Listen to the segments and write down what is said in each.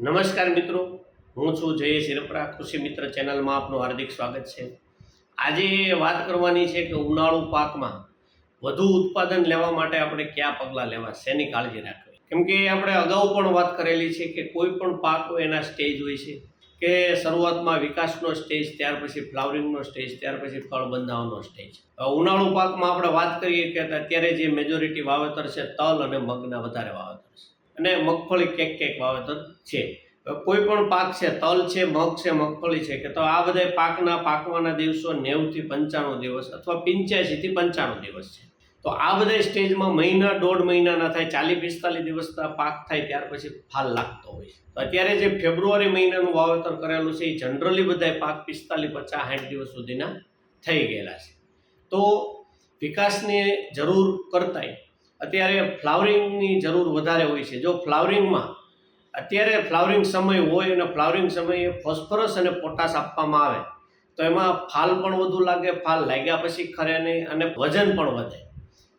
નમસ્કાર મિત્રો. હું છું જયેશ હિરપરા કૃષિ મિત્ર ચેનલમાં આપનું હાર્દિક સ્વાગત છે. આજે વાત કરવાની છે કે ઉનાળુ પાકમાં વધુ ઉત્પાદન લેવા માટે આપણે કયા પગલાં લેવા, શેની કાળજી રાખવી? કેમ કે આપણે અગાઉ પણ વાત કરેલી છે કે કોઈ પણ પાક એના સ્ટેજ હોય છે કે શરૂઆતમાં વિકાસનો સ્ટેજ, ત્યાર પછી ફ્લાવરિંગનો સ્ટેજ, ત્યાર પછી ફળ બંધાવાનો સ્ટેજ ઉનાળુ પાકમાં આપણે વાત કરીએ કે અત્યારે જે મેજોરિટી વાવેતર છે, તલ અને મગના વધારે વાવેતર છે. અને મગફળી કેક કેક વાવેતર છે. કોઈ પણ પાક છે, તલ છે, મગ છે, મગફળી છે, કે તો આ બધા પાકના પાકવાના દિવસો નેવુંથી પંચાણું દિવસ અથવા પંચ્યાસીથી પંચાણું દિવસ છે. તો આ બધા સ્ટેજમાં મહિના, દોઢ મહિનાના થાય, ચાલીસ, પિસ્તાલીસ દિવસના પાક થાય ત્યાર પછી ફાલ લાગતો હોય છે. અત્યારે જે ફેબ્રુઆરી મહિનાનું વાવેતર કરેલું છે, એ જનરલી બધા પાક પિસ્તાલીસ, પચાસ, સાઠ દિવસ સુધીના થઈ ગયેલા છે. તો વિકાસની જરૂર કરતાંય અત્યારે ફ્લાવરિંગની જરૂર વધારે હોય છે. જો ફ્લાવરિંગમાં અત્યારે ફ્લાવરિંગ સમય હોય અને ફ્લાવરિંગ સમયે ફોસ્ફરસ અને પોટાશ આપવામાં આવે, તો એમાં ફાલ પણ વધુ લાગે, ફાલ લાગ્યા પછી ખરે નહીં અને વજન પણ વધે.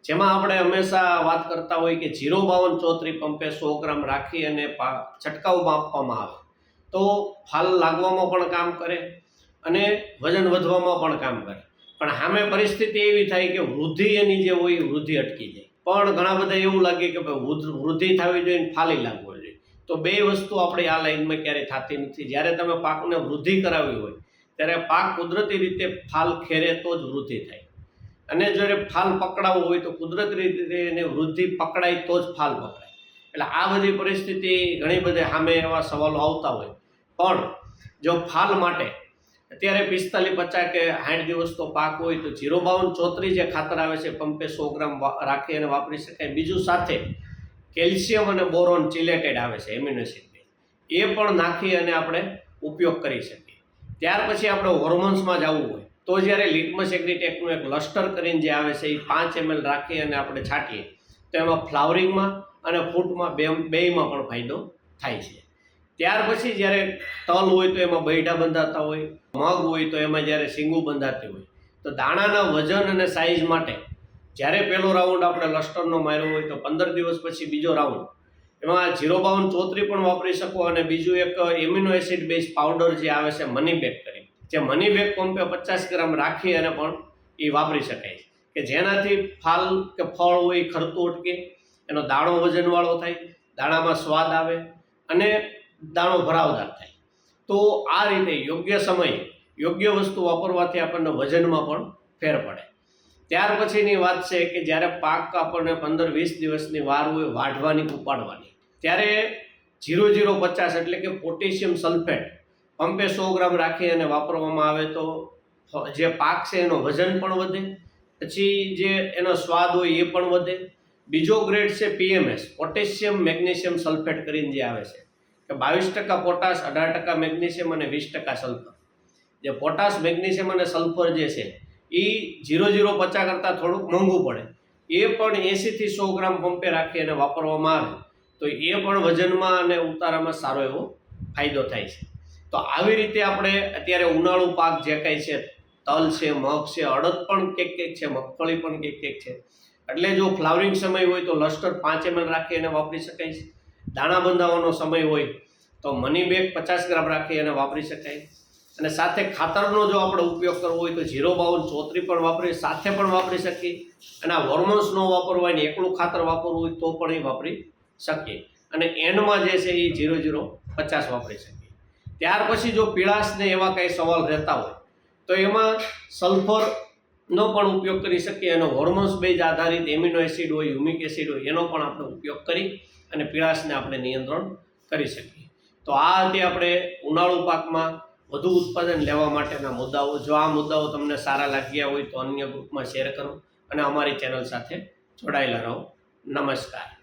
જેમાં આપણે હંમેશા વાત કરતા હોય કે જીરો બાવન ચોત્રી પંપે સો ગ્રામ રાખી અને છંટકાવમાં આપવામાં આવે. તો ફાલ લાગવામાં પણ કામ કરે અને વજન વધવામાં પણ કામ કરે. પણ સામે પરિસ્થિતિ એવી થાય કે વૃદ્ધિ એની જે હોય એ વૃદ્ધિ અટકી જાય. પણ ઘણા બધા એવું લાગે કે ભાઈ વૃદ્ધિ થવી જોઈએ ને ફાલી લાગવો જોઈએ. તો બે વસ્તુ આપણી આ લાઈનમાં ક્યારેય થતી નથી. જ્યારે તમે પાકને વૃદ્ધિ કરાવી હોય, ત્યારે પાક કુદરતી રીતે ફાલ ખેરે તો જ વૃદ્ધિ થાય. અને જ્યારે ફાલ પકડાવવો હોય તો કુદરતી રીતે એને વૃદ્ધિ પકડાય તો જ ફાલ પકડાય. એટલે આ બધી પરિસ્થિતિ ઘણી બધી સામે એવા સવાલો આવતા હોય. પણ જો ફાલ માટે અત્યારે પિસ્તાલીસ પચાસ કે સાઠ દિવસનો પાક હોય તો જીરો બાવન ચોત્રીસ જે ખાતર આવે છે, પંપે સો ગ્રામ રાખી અને વાપરી શકાય. બીજું સાથે કેલ્શિયમ અને બોરોન ચિલેટેડ આવે છે, એમિનો એ પણ નાખી અને આપણે ઉપયોગ કરી શકીએ. ત્યાર પછી આપણે હોર્મોન્સમાં જવું હોય. તો જ્યારે લિટમસ એગ્રીટેકનું એક લસ્ટર કરીને જે આવે છે, એ પાંચ એમએલ રાખી અને આપણે છાંટીએ, તો એમાં ફ્લાવરિંગમાં અને ફૂટમાં બે, બેયમાં પણ ફાયદો થાય છે. ત્યાર પછી જ્યારે તલ હોય તો એમાં બૈઠા બંધાતા હોય, મગ હોય તો એમાં જ્યારે શીંગું બંધાતી હોય. તો દાણાના વજન અને સાઇઝ માટે જ્યારે પહેલો રાઉન્ડ આપણે લસ્ટરનો માર્યો હોય તો પંદર દિવસ પછી બીજો રાઉન્ડ એમાં જીરો બાવન ચોત્રી પણ વાપરી શકો અને બીજું એક એમિનો એસિડ બેઝ પાવડર જે આવે છે મની બેગ કરી જે મની બેગ પંપે પચાસ ગ્રામ રાખી અને પણ એ વાપરી શકાય છે. કે જેનાથી ફાલ કે ફળ હોય ખરતું અટકે, એનો દાણો વજનવાળો થાય, દાણામાં સ્વાદ આવે અને દાણો ભરાવદાર થાય. તો આ રીતે યોગ્ય સમયે યોગ્ય વસ્તુ વાપરવાથી આપણને વજનમાં પણ ફેર પડે. ત્યાર પછીની વાત છે કે જ્યારે પાક આપણને પંદર વીસ દિવસની વાર હોય વાઢવાની, ઉપાડવાની. ત્યારે જીરો જીરો પચાસ એટલે કે પોટેશિયમ સલ્ફેટ પંપે સો ગ્રામ રાખી અને વાપરવામાં આવે તો જે પાક છે એનો વજન પણ વધે, પછી જે એનો સ્વાદ હોય એ પણ વધે. બીજો ગ્રેડ છે પીએમએસ પોટેશિયમ મેગ્નેશિયમ સલ્ફેટ કરીને જે આવે છે. કે બાવીસ ટકા પોટાશ, અઢાર ટકા મેગ્નેશિયમ અને વીસ ટકા સલ્ફર. જે પોટાશ, મેગ્નેશિયમ અને સલ્ફર જે છે એ જીરો જીરો પચાસ કરતાં થોડુંક મોંઘું પડે. એ પણ એંસીથી સો ગ્રામ પંપે રાખી અને વાપરવામાં આવે. તો એ પણ વજનમાં અને ઉતારામાં સારો એવો ફાયદો થાય છે. તો આવી રીતે આપણે અત્યારે ઉનાળુ પાક જે કાંઈ છે, તલ છે, મગ છે, અડદ પણ કેક કેક છે, મગફળી પણ કેક કેક છે. એટલે જો ફ્લાવરિંગ સમય હોય તો લસ્ટર પાંચ એમએલ રાખી અને વાપરી શકાય છે. દાણા બંધાવવાનો સમય હોય તો મની બેગ પચાસ ગ્રામ રાખી અને વાપરી શકાય. અને સાથે ખાતરનો જો આપણે ઉપયોગ કરવો હોય તો ઝીરો બાવન, ચોત્રી પણ વાપરી, સાથે પણ વાપરી શકીએ. અને આ હોર્મોન્સ ન વાપરવા હોય ને એકલું ખાતર વાપરવું હોય તો પણ એ વાપરી શકીએ. અને એન્ડમાં જે છે એ જીરો ઝીરો પચાસ વાપરી શકીએ. ત્યાર પછી જો પીળાશને એવા કંઈ સવાલ રહેતા હોય, તો એમાં સલ્ફરનો પણ ઉપયોગ કરી શકીએ. એનો હોર્મોન્સ બેઝ આધારિત એમિનો એસિડ હોય હ્યુમિક એસિડ હોય, એનો પણ આપણે ઉપયોગ કરી અને પીળાશને આપણે નિયંત્રણ કરી શકીએ. તો આ હતી આપણે ઉનાળુ પાકમાં વધુ ઉત્પાદન લેવા માટેના મુદ્દાઓ. જો આ મુદ્દાઓ તમને સારા લાગ્યા હોય તો અન્ય ગ્રુપમાં શેર કરો અને અમારી ચેનલ સાથે જોડાયેલા રહો. નમસ્કાર.